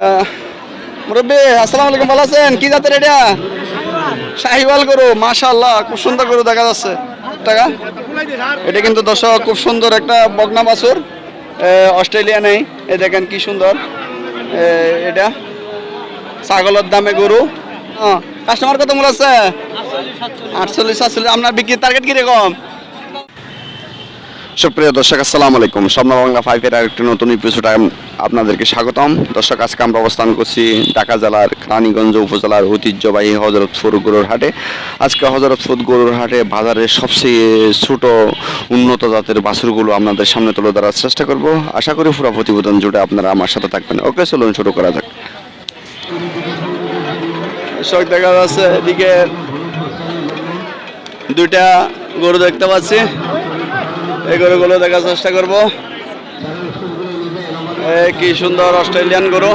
মুরব্বী, আসসালামু আলাইকুম, ভালো আছেন? কি জাতের এটা? শাহিওয়াল গরু, মাশাআল্লাহ, খুব সুন্দর গরু দেখা যাচ্ছে। টাকা? এটা কিন্তু দর্শক, খুব সুন্দর একটা বগনা বাছুর। অস্ট্রেলিয়া নেই। এ, দেখেন কি সুন্দর। এটা ছাগলের দামে গরু। কাস্টমার কত মূল আছে? আটচল্লিশ, সাতচল্লিশ। আপনার বিক্রির টার্গেট কীরকম? সুপ্রিয় দর্শক, আসসালামু আলাইকুম। স্বপ্ন বাংলা ফাইভের আরেকটি নতুন এপিসোড আপনাদেরকে স্বাগতম। দর্শক, আজকে আমরা অবস্থান করছি ঢাকা জেলার রানীগঞ্জ উপজেলার ঐতিহ্যবাহী হজরতপুর গরুর হাটে। আজকে হজরতপুর গরুর হাটে বাজারের সবচেয়ে ছোট উন্নত জাতের বাছুরগুলো আপনাদের সামনে তুলে ধরার চেষ্টা করব। আশা করি পুরো প্রতিবেদন জুড়ে আপনারা আমার সাথে থাকবেন। ওকে, চলুন শুরু করা যাক। দর্শক, দেখা যাচ্ছে এদিকে দুইটা গরু দেখতে পাচ্ছি। এই গরুগুলো দেখার চেষ্টা করব। কি সুন্দর অস্ট্রেলিয়ান গরু।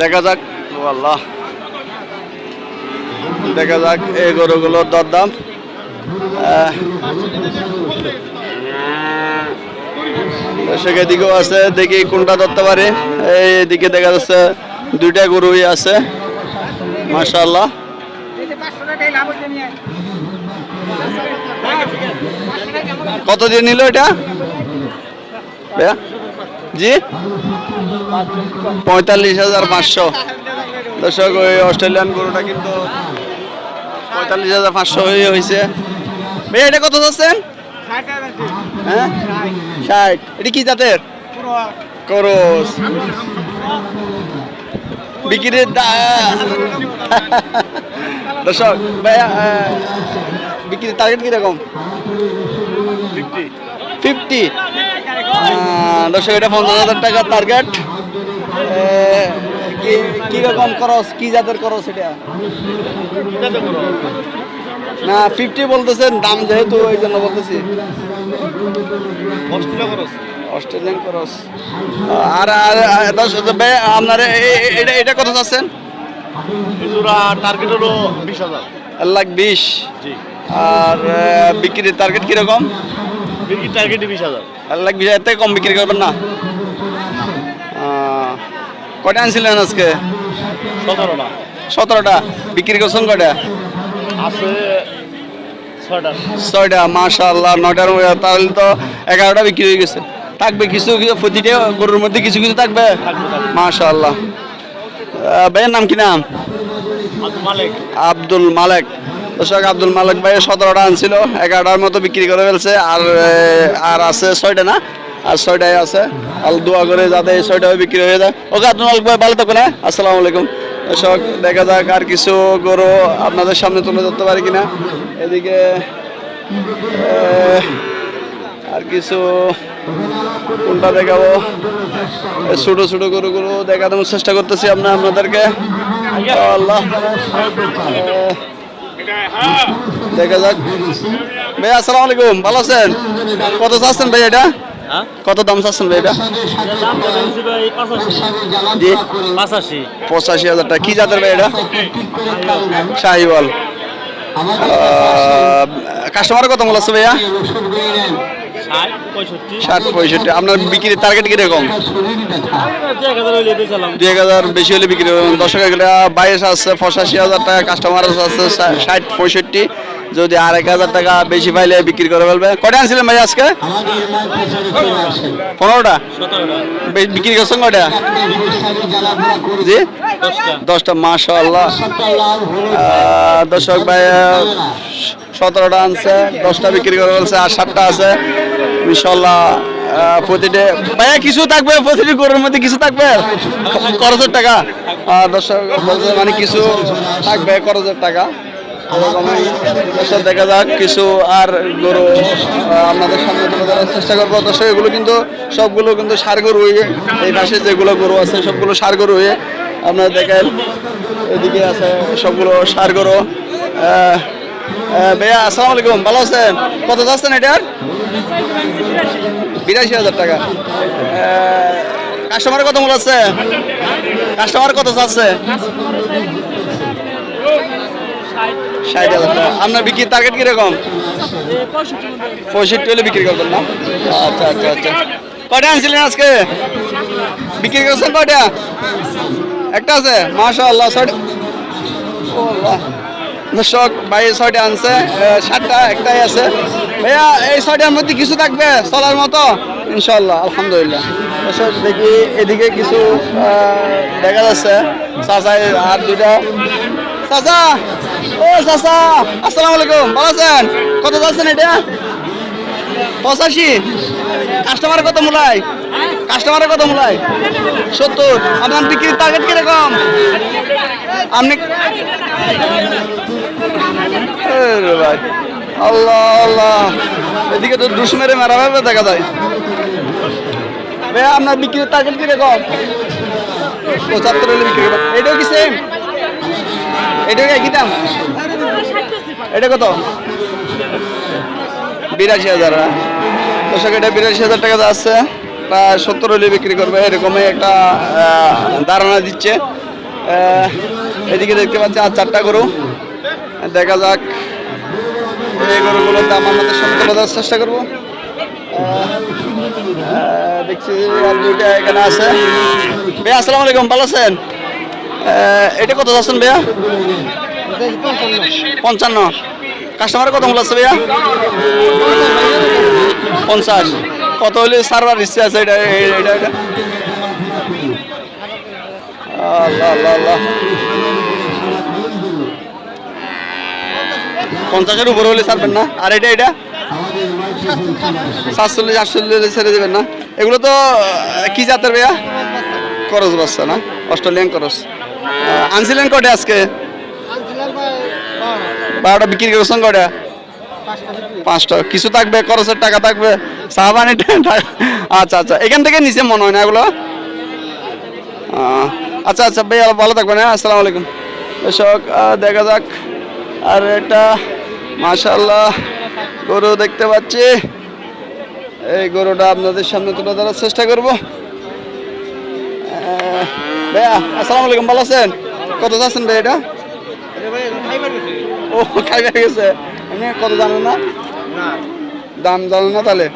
দেখা যাক। আল্লাহ দেখা যাক এই গরুগুলোর দরদাম। দর্শক, এদিকেও আছে। দেখি কোনটা ধরতে পারে। এই এদিকে দেখা যাচ্ছে দুইটা গরুই আছে। মাশাআল্লাহ। কত দিয়ে নিল এটা? জি? পঁয়তাল্লিশ হাজার পাঁচশো। দর্শক, ওই অস্ট্রেলিয়ান গরুটা কিন্তু পঁয়তাল্লিশ হাজার পাঁচশো হয়ে হয়েছে। ভাইয়া, এটা কত যাচ্ছেন হ্যাঁ? ষাট। এটা কি জাতের? করস। বিক্রির দর্শক, ভাইয়া বিক্রির টার্গেট কীরকম ফিফটি দর্শক এটা পঞ্চাশ হাজার টাকার টার্গেট কি রকম করস কি জাতের খরচ এটা? না ফিফটি বলতেছেন দাম যেহেতু ওই জন্য বলতেছি। অস্ট্রেলিয়ান করস আর আর আপনার এটা এটা কত চাচ্ছেন? টার্গেট হলো বিশ হাজার। এক লাখ বিশ। জি। আর বিক্রির টার্গেট কীরকম? বিক্রির টার্গেট বিশ হাজার। লাখ বিশ হাজার থেকে কম বিক্রি করবেন না? কটা আনছিলেন আজকে? সতেরো না সতেরোটা। বিক্রি করছেন কটা আছে ছয়টা। মাশাআল্লাহ নয়টার তাহলে তো এগারোটা বিক্রি হয়ে গেছে। থাকবে কিছু কিছু প্রতিটা গরুর মধ্যে কিছু কিছু থাকবে। মাশাআল্লাহ। আহ, ভাইয়ের নাম কি নাম? আব্দুল মালিক। আব্দুল মালেক। দর্শক আব্দুল মালিক ভাই সতেরোটা আনছিল, এগারোটার মতো বিক্রি করে ফেলছে, আর আর আছে ছয়টা না? আর ছয়টাই আছে। আর দোয়া করে যাতে এই ছয়টাও বিক্রি হয়ে যায়। ওকে, আব্দুল মালিক ভাই, ভালো থাকবেন হ্যাঁ? আসসালামু আলাইকুম। দর্শক, দেখা যাক আর কিছু গরু আপনাদের সামনে তুলে ধরতে পারি কিনা। এদিকে আর কিছু কোনটা দেখাবো? এই ছোট গরু গরু দেখানোর চেষ্টা করতেছি আমরা আপনাদেরকে। আল্লাহ দেখা যাক। ভাই আসসালামু আলাইকুম। ভালো আছেন? কত চাচ্ছেন ভাই এটা? হ্যাঁ? কত দাম চাচ্ছেন ভাই এটা? পঁচাশি। হাজার টাকা। কি জাতের ভাই এটা? শাহিওয়াল। কাস্টমার কত মূল আছে ভাইয়া? ষাট পঁয়ষট্টি। ষাট পঁয়ষট্টি। আপনার বিক্রির টার্গেট কীরকম? দুই এক হাজার বেশি হলে বিক্রি করবেন দর্শক এগুলো বাইশ আছে পঁচাশি হাজার টাকা কাস্টমার আছে ষাট পঁয়ষট্টি। যদি আর এক হাজার টাকা বেশি পাইলে বিক্রি করে ফেলবে। কটা আনছিলেন ভাই আজকে? পনেরোটা? বিক্রি করছেন কটা জি? দশটা। আল্লাহ দর্শক ভাই সতেরোটা আনছে দশটা বিক্রি করে ফেলছে আর সাতটা আছে। ইনশাল্লাহ প্রতিটা ভাইয়া, কিছু থাকবে, প্রতিটি গরুর মধ্যে কিছু থাকবে? খরচের টাকা? আর দর্শক মানে কিছু থাকবে, খরচের টাকা। দর্শক, দেখা যাক কিছু আর গরু আপনাদের সামনে চেষ্টা করব। দর্শক, এগুলো কিন্তু সবগুলো কিন্তু সার গরু হয়ে, এই পাশে যেগুলো গরু আছে, সবগুলো সার গরু হয়ে আপনারা দেখেন, এদিকে আছে সবগুলো সার গরু। ভাইয়া, আসসালামু আলাইকুম। ভালো আছেন? কত যাচ্ছেন এটার? বিরাশি হাজার টাকা। কাস্টমার কত মূল আছে? কাস্টমার কত চাচ্ছে আপনার বিক্রির টার্গেট কীরকম? পঁয়ষট্টি হলে বিক্রি করবেন না? আচ্ছা আচ্ছা আচ্ছা। কয়টা আনছিলেন আজকে? বিক্রি করছেন কয়টা? একটা আছে? মাশা আল্লাহ ও আল্লাহ। দর্শক, ভাই ছয়টা আনছে সাতটা, একটাই আছে। ভাইয়া, এই ছয়টার মধ্যে কিছু থাকবে চলার মতো? ইনশাল্লাহ আলহামদুলিল্লাহ। দেখি এদিকে কিছু দেখা যাচ্ছে। চাচা আর দুইটা। চাচা! ও, চাচা! আসসালামু আলাইকুম, ভালো আছেন? কত যাচ্ছেন এটা? পঁচাশি। কাস্টমার কত মূলায়? কাস্টমারের কত মূলায় সত্তর। আপনার বিক্রির টার্গেট কীরকম? আপনি আল্লাহ আল্লাহ। এদিকে তো দুশ মেরে মারা ভাবে দেখা যায়। ভাই আপনার বিক্রির টার্গেট কীরকম? পঁচাত্তর হলে বিক্রি এটাও কি সেম এটাও কি একই দাম? এটা কত? বিরাশি হাজার হ্যাঁ। দর্শক, এটা বিরাশি হাজার টাকা যাচ্ছে। প্রায় সত্তর হলে বিক্রি করবে, এরকমই একটা ধারণা দিচ্ছে। এদিকে দেখতে পাচ্ছি আর চারটা গরু। দেখা যাক, এই গরুগুলোর দাম আমাদের তুলে দেওয়ার চেষ্টা করব। দেখছি আর এখানে আছে। ভাইয়া, আসসালামু আলাইকুম, ভালো আছেন? এটা কত যাচ্ছেন ভাইয়া? পঞ্চান্ন। কাস্টমারের কত মূল্য আছে ভাইয়া? পঞ্চাশ। কত হলে সার্ভার ইচ্ছে আছে এটা এটা পঞ্চাশের উপরে হলে ছাড়বেন না? আর এটা এটা? সাতচল্লিশ, আটচল্লিশ ছেড়ে দেবেন না? এগুলো তো কি জাতের ভাইয়া? করস বাচ্চা না? অস্ট্রেলিয়ান করস। আনছিলেন কটা আজকে? বারোটা বিক্রি করছেন কটা পাঁচটা। কিছু থাকবে, খরচের টাকা থাকবে। সাহাবানি আচ্ছা আচ্ছা এখান থেকে নিচে মনে হয় না এগুলো। আচ্ছা আচ্ছা ভাই ভালো থাকবেন হ্যাঁ আসসালামু আলাইকুম। দর্শক দেখা যাক। আর এটা মাশাল্লাহ গরু দেখতে পাচ্ছি। এই গরুটা আপনাদের সামনে তুলে ধরার চেষ্টা করব। ভাইয়া, আসসালামু আলাইকুম, ভালো আছেন? কত যাচ্ছেন ভাই এটা? ও খাইবে গেছে। কত জানেন না? দাম জানেন না তাহলে।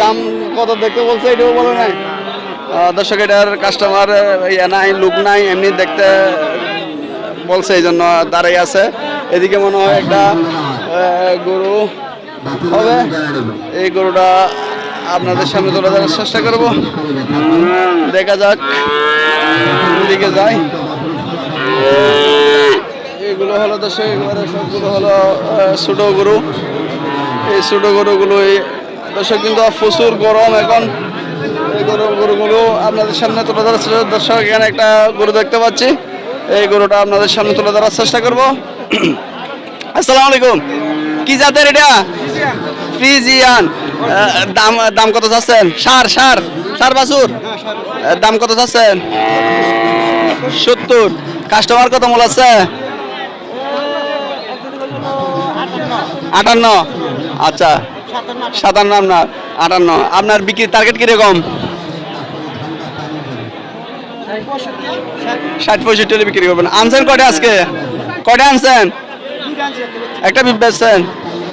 দাম কত দেখতে বলছে এটাও বলে নাই। দর্শক, এটার কাস্টমার ইয়ে নাই লোক নাই, এমনি দেখতে বলছে এই জন্য দাঁড়াই আছে। এদিকে মনে হয় একটা গরু হবে। এই গরুটা আপনাদের সামনে তুলে ধরার চেষ্টা করব। দেখা যাক। দিকে যাই। এগুলো হলো দর্শক এগুলো সবগুলো হলো ছোট গরু। এই ছোট গরুগুলো এই দর্শক কিন্তু প্রচুর গরম এখন। এই গরু গরুগুলো আপনাদের সামনে তুলে ধরার দর্শক, এখানে একটা গরু দেখতে পাচ্ছি। এই গরুটা আপনাদের সামনে তুলে ধরার চেষ্টা করব। আসসালামু আলাইকুম। কি জাতের এটা? ফ্রিজিয়ান। দাম দাম কত চাচ্ছেন? সার সার। সার বাছুর? দাম কত চাচ্ছেন? সত্তর। কাস্টমার কত মূল আছে? আটান্ন। আচ্ছা। সাতান্ন আপনার, আটান্ন। আপনার বিক্রির টার্গেট কীরকম? ষাট পঁয়ষট্টি হলে বিক্রি করবেন। আনছেন কটা আজকে? কটা আনছেন? একটা বেচছেন।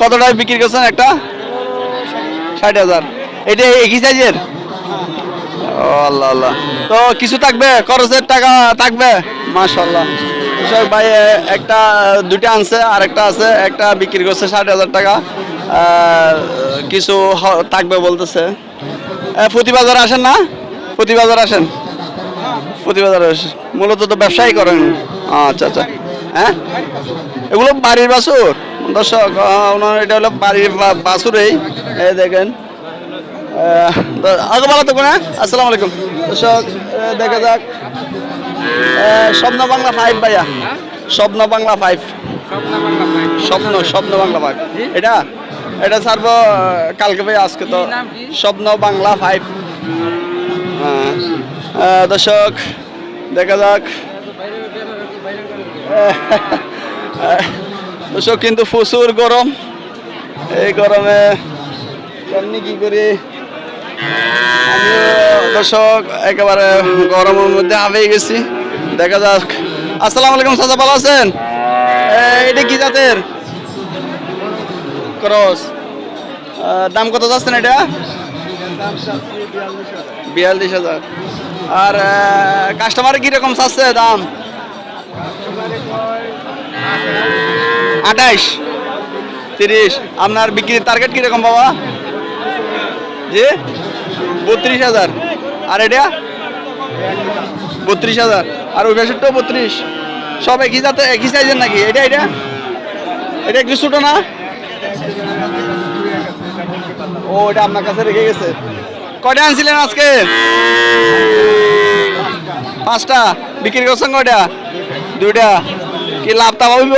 কত টাকা বিক্রি করছেন একটা? ষাট হাজার। এটা একই সাইজের ও আল্লাহ আল্লাহ। তো কিছু থাকবে? খরচের টাকা থাকবে? মাশাল্লাহ কৃষক ভাই একটা দুইটা আনছে আর একটা আছে একটা বিক্রি করছে ষাট হাজার টাকা। কিছু থাকবে বলতেছে। এ, প্রতিবাজার আসেন না? প্রতিবাজার আসেন। প্রতিবাজার আসেন মূলত তো ব্যবসায়ী করেন। আচ্ছা আচ্ছা। হ্যাঁ? এগুলো বাড়ির বাছুর। দর্শক ওনার এটা হলো বাড়ির বা- বাছুরেই এই। দেখেন। আগে ভালো থাকুন হ্যাঁ আসসালামু আলাইকুম। দর্শক দেখা যাক। স্বপ্ন বাংলা ফাইভ ভাইয়া। স্বপ্ন বাংলা ফাইভ স্বপ্ন স্বপ্ন বাংলা ফাইভ এটা এটা ছাড়বো কালকে ভাই আজকে তো। স্বপ্ন বাংলা ফাইভ দর্শক, দেখা যাক। দর্শক, কিন্তু প্রচুর গরম। এই গরমে কেমনি কি করি? দর্শক, একেবারে গরমের মধ্যে হাবিয়ে গেছি। দেখা যাক। আসসালামু আলাইকুম চাচা ভালো আছেন? এটা কি জাতের? ক্রস। দাম কত যাচ্ছেন এটা? বিয়াল্লিশ হাজার। আর কাস্টমার কীরকম চাচ্ছে দাম? আঠাইশ। তিরিশ। আপনার বিক্রির টার্গেট কীরকম বাবা? জি? বত্রিশ হাজার। আর এটা? বত্রিশ হাজার। আর ওই ভেসেরটাও বত্রিশ। সব একই যাতে একই সাইজের নাকি? এটা এটা? এটা একটু ছোটো না? ও, এটা আপনার কাছে রেখে গেছে। কয়টা আনছিলেন আজকে? পাঁচটা। বিক্রি করছেন কয়টা? দুইটা। কি লাভ তা হইব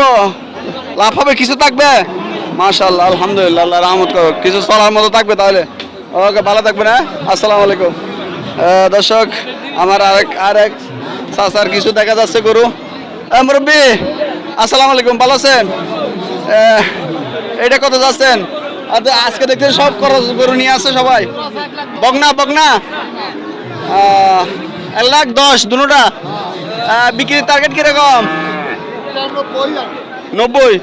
লাভ হবে, কিছু থাকবে? মাশাল্লাহ আলহামদুলিল্লাহ, আল্লাহ রহমত কিছু চলার মতো থাকবে তাহলে। ওকে, ভালো থাকবে না আসসালামু আলাইকুম। দর্শক, আমার আরেক আরেক চাচার কিছু দেখা যাচ্ছে, গরু। মুরব্বী, আসসালামু আলাইকুম, ভালো আছেন? এটা কত যাচ্ছেন? আজকে দেখতে সব খরচ গরু নিয়ে আসছে সবাই। বগনা বগনা এক লাখ দশ, দুটা। বিক্রির টার্গেট কীরকম? নব্বই।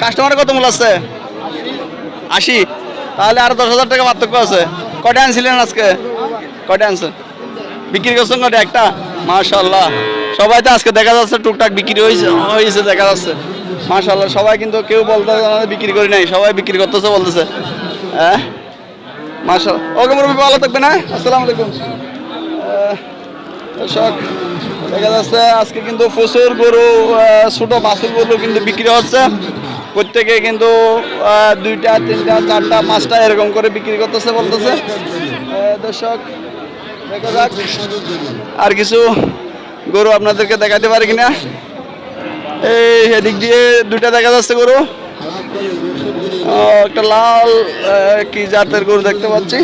কাস্টমার কত মূল আছে? আশি। তাহলে আরও দশ হাজার টাকা পার্থক্য আছে। কটা আনছিলেন আজকে? কটা আনছেন? বিক্রি করছেন কটা একটা? মাশাল্লাহ সবাই তো আজকে দেখা যাচ্ছে টুকটাক বিক্রি হয়েছে হয়েছে দেখা যাচ্ছে। মাশাল্লাহ সবাই কিন্তু কেউ বলতে বিক্রি করি নাই, সবাই বিক্রি করতেছে, বলতেছে। হ্যাঁ? মাশাল ওকে, মুরব্বী, ভালো থাকবে না আসসালামু আলাইকুম। দর্শক, দেখা যাচ্ছে আজকে কিন্তু প্রচুর গরু ছোট বাছুর গরু কিন্তু বিক্রি হচ্ছে। প্রত্যেকে কিন্তু দুইটা, তিনটা, চারটা, পাঁচটা এরকম করে বিক্রি করতেছে, বলতেছে। দর্শক আর কিছু গরু আপনাদেরকে দেখাতে পারি কিনা? এই এদিক দিয়ে দুইটা দেখা যাচ্ছে গরু। একটা লাল কি জাতের গরু দেখতে পাচ্ছি।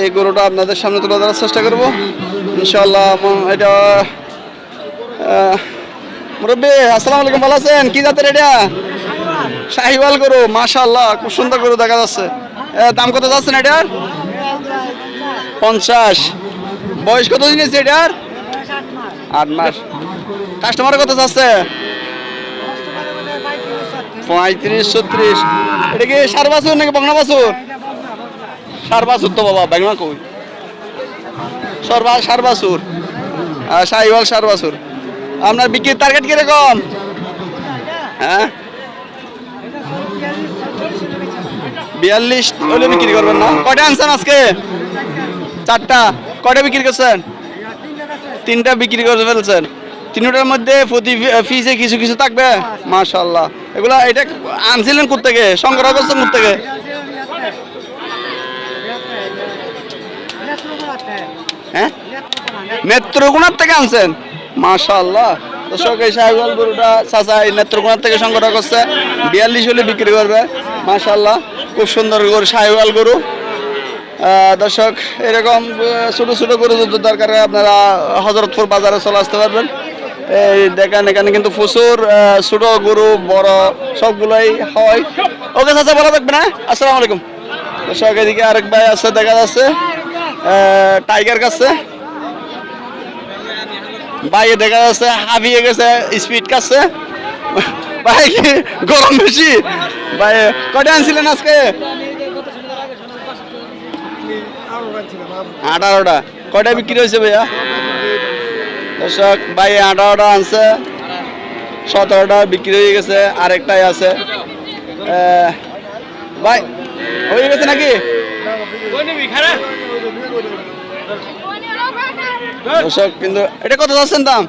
এই গরুটা আপনাদের সামনে তুলে ধরার চেষ্টা করব। ইনশাল্লাহ এটা মুরব্বী, আসসালামু আলাইকুম, ভালো আছেন? কি জাতের এটা? শাহিওয়াল গরু মাশাল্লাহ খুব সুন্দর গরু দেখা যাচ্ছে। দাম কত যাচ্ছেন এটার? পঞ্চাশ। বয়স কত দিন আছে এটার? আট মাস। কাস্টমার কত যাচ্ছে? পঁয়ত্রিশ, ছত্রিশ। এটা কি সার বাছুর নাকি বংনা বাছুর? সার বাছুর তো বাবা বাংলা কই? সরবা সার বাছুর। সাইওয়াল সার বাছুর। আপনার বিক্রির টার্গেট কীরকম? হ্যাঁ? বিয়াল্লিশ হলে বিক্রি করবেন না? কয়টা আনছেন আজকে? চারটা। কয়টা বিক্রি করছেন? তিনটা বিক্রি করে ফেলছেন। তিনটার মধ্যে প্রতি ফিসে কিছু কিছু থাকবে? মাশাল্লাহ এগুলা এটা আনছিলেন কোথেকে সংগ্রহ করছেন কোথেকে হ্যাঁ? নেত্রকোনার থেকে আনছেন? মাশাল্লাহ দর্শক, এই সাহেবাল গরুটা চাচা এই নেত্রকোনার থেকে সংগ্রহ করছে। বিয়াল্লিশ হলে বিক্রি করবে। মাশাল্লাহ খুব সুন্দর গরু সাহেবাল গরু। দর্শক, এরকম ছোট ছোট গরু যদি দরকার আপনারা হজরতপুর বাজারে চলে আসতে পারবেন। এই দেখেন, এখানে কিন্তু প্রচুর ছোট গরু, বড়, সবগুলোই হয়। ওকে চাচা, ভালো থাকবে না আসসালামু আলাইকুম। দর্শক, এদিকে আরেক ভাই আছে, দেখা যাচ্ছে। টাইগার কাছে। বাইরে দেখা যাচ্ছে হাবিয়ে গেছে স্পিড কাটছে। ভাই, গরম বেশি। ভাই, কটা আনছিলেন আজকে? আঠারোটা। কয়টা বিক্রি হয়েছে ভাইয়া? দর্শক, ভাই, আঠারোটা আনছে। সতেরোটা বিক্রি হয়ে গেছে, আরেকটাই আছে। ভাই, হয়ে গেছে নাকি? দর্শক কিন্তু এটা কত যাচ্ছেন দাম?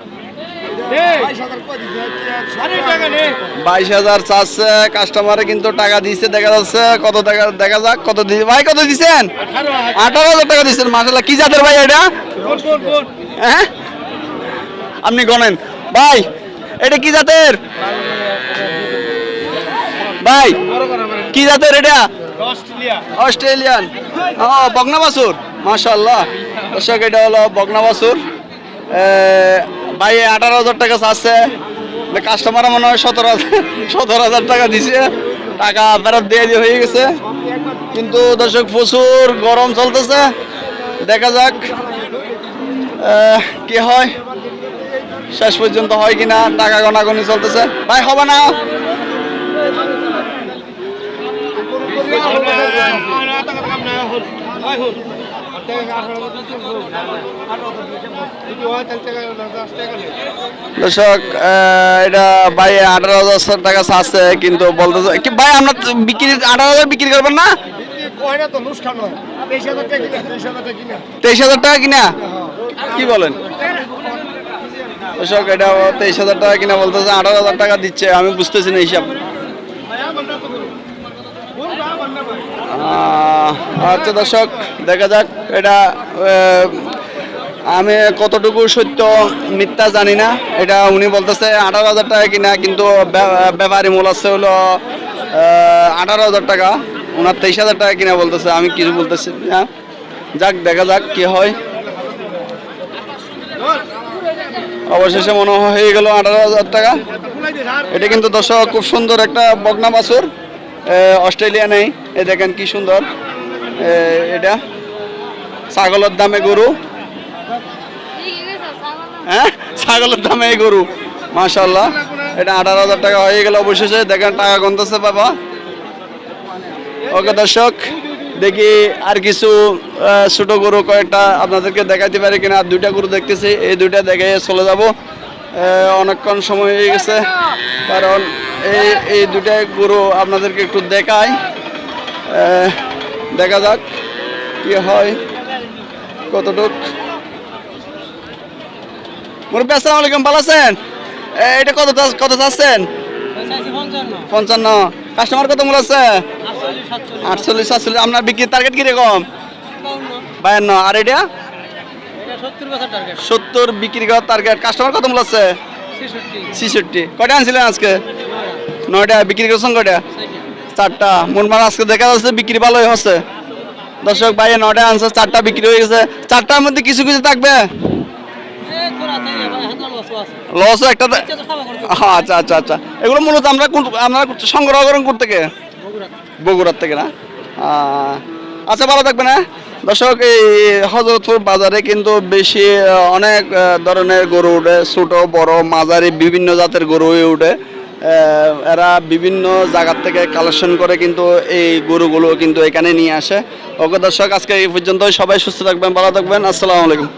বাইশ হাজার চাচ্ছে কাস্টমারে কিন্তু টাকা দিচ্ছে দেখা যাচ্ছে কত টাকা দেখা যাক কত দিচ্ছে ভাই কত দিচ্ছেন আঠারো হাজার টাকা দিচ্ছেন মাসাল্লাহ কি জাতের ভাই এটা? হ্যাঁ? আপনি গনেন ভাই এটা কি জাতের? ভাই কি জাতের এটা? অস্ট্রেলিয়ান। ও বগনা বাসুর মাশাল্লাহ দর্শক এটা হলো বগনা ভাই আঠারো হাজার টাকা চাচ্ছে। কাস্টমার মনে হয় সতেরো হাজার সতেরো হাজার টাকা দিছে। টাকা ফেরত দিয়ে দিয়ে হয়ে গেছে। কিন্তু দর্শক, প্রচুর গরম চলতেছে। দেখা যাক কি হয়। শেষ পর্যন্ত হয় কিনা, টাকা গনাগনি চলতেছে। ভাই, হবে না। না দর্শক এটা ভাই আঠারো হাজার টাকা আছে কিন্তু বলতেছে কি ভাই, আমরা বিক্রি আঠারো হাজার বিক্রি করবেন না? তেইশ হাজার টাকা কিনা? কি বলেন? দর্শক, এটা তেইশ হাজার টাকা কিনা বলতেছে, আঠারো হাজার টাকা দিচ্ছে, আমি বুঝতেছি না হিসাব আচ্ছা দর্শক দেখা যাক, এটা আমি কতটুকু সত্য, মিথ্যা জানি না। এটা উনি বলতেছে আঠারো হাজার টাকা কিনা, কিন্তু ব্যা- ব্যাপারী মূল আছে হলো আঠারো হাজার টাকা। ওনার তেইশ হাজার টাকা কিনা বলতেছে, আমি কিছু বলতেছি না। যাক, দেখা যাক কি হয়। অবশেষে মনে হয় গেল আঠারো হাজার টাকা। এটা কিন্তু দর্শক, খুব সুন্দর একটা বগনা বাছুর। অস্ট্রেলিয়া নেই। এ, দেখেন কি সুন্দর। এটা ছাগলের দামে গরু। হ্যাঁ ছাগলের দামে এই গরু মাশাল্লাহ এটা আঠারো হাজার টাকা হয়ে গেল অবশেষে। দেখেন টাকা গন্তছে বাবা। ওকে দর্শক দেখি আর কিছু ছোট গরু কয়েকটা আপনাদেরকে দেখাইতে পারি কিনা। আর দুইটা গরু দেখতেছি। এই দুইটা দেখে চলে যাব। অনেকক্ষণ সময় হয়ে গেছে। কারণ এই এই দুইটা গরু আপনাদেরকে একটু আহ, দেখা যাক কি হয় কতটুক। মুরব্বী আসসালামু আলাইকুম ভালো আছেন? এটা কত কত চাচ্ছেন? পঞ্চান্ন। কাস্টমার কত মূল আছে? আটচল্লিশ সাতচল্লিশ। আপনার বিক্রির টার্গেট কীরকম? বায়ান্ন। আর এটা? সত্তর বিক্রি করার টার্গেট কাস্টমার কত মূল আছে? ছিষট্টি। কয়টা আনছিলেন আজকে? নয়টা। বিক্রি করছেন কয়টা? চারটা। মাল আজকে দেখা যাচ্ছে বিক্রি ভালোই হচ্ছে। দর্শক বাইরে নয়টা আনছে চারটা বিক্রি হয়ে গেছে। চারটার মধ্যে কিছু কিছু থাকবে? একটা হ্যাঁ, আচ্ছা আচ্ছা আচ্ছা। এগুলো মূলত আমরা বগুড়ার থেকে? না? আচ্ছা ভালো না দর্শক এই হজরতপুর বাজারে কিন্তু বেশি অনেক ধরনের গরু উঠে ছোট বড় মাঝারি বিভিন্ন জাতের গরু হয়ে উঠে। এরা বিভিন্ন জায়গার থেকে কালেকশন করে কিন্তু এই গরুগুলো কিন্তু এখানে নিয়ে আসে। ওকে দর্শক, আজকে এই পর্যন্তই। সবাই সুস্থ থাকবেন, ভালো থাকবেন। আসসালামু আলাইকুম।